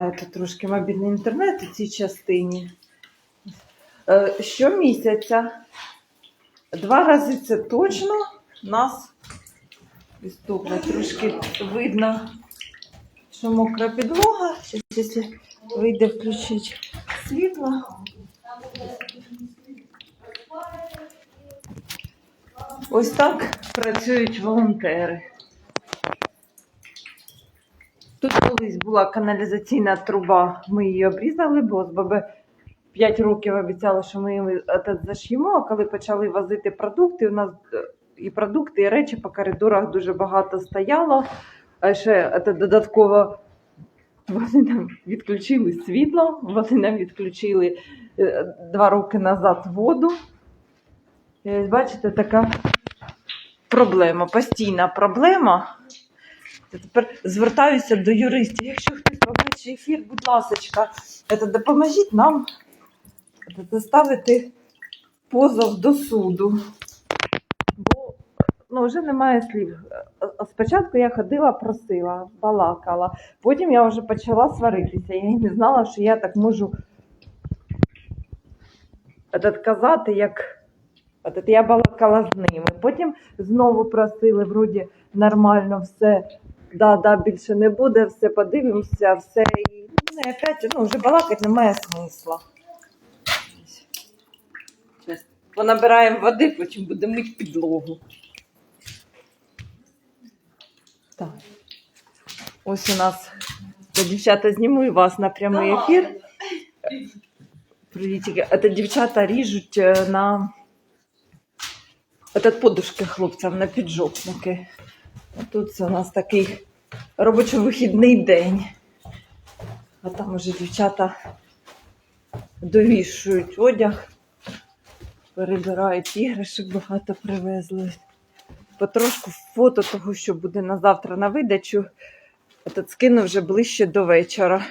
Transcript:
Це трошки мобільний інтернет у цій частині. Е, Щомісяця, два рази це точно нас істопне трошки видно, що мокра підлога. Якщо вийде включити світло. Ось так працюють волонтери. Тут колись була каналізаційна труба, ми її обрізали, бо з ББ 5 років обіцяли, що ми її е, заш'ємо, а коли почали возити продукти, у нас е, і продукти, і речі по коридорах дуже багато стояло. А ще е, додатково вони нам відключили світло, вони нам відключили е, два роки назад воду. І бачите, така проблема, постійна проблема. Я тепер звертаюся до юристів. Якщо хтось побачить ефір, будь ласка, допоможіть нам доставити позов до суду. Бо ну, вже немає слів. Спочатку я ходила, просила, балакала. Потім я вже почала сваритися. Я не знала, що я так можу казати, як я балакала з ними. Потім знову просили, вроді нормально все. Да, да, більше не буде, все подивимося, все. І ну, опять, ну, вже балакати немає смисла. Понабираємо води, потім будемо мити підлогу. Так. Ось у нас Та, дівчата, зніму і вас на прямий ефір. Привітики. Це дівчата ріжуть е, на Этот подушки хлопцям на піджопники. Тут це у нас такий робочо-вихідний день. А там уже дівчата довішують одяг, перебирають іграшок, багато привезли. Потрошку фото того, що буде на завтра на видачу. Этот скину вже ближче до вечора.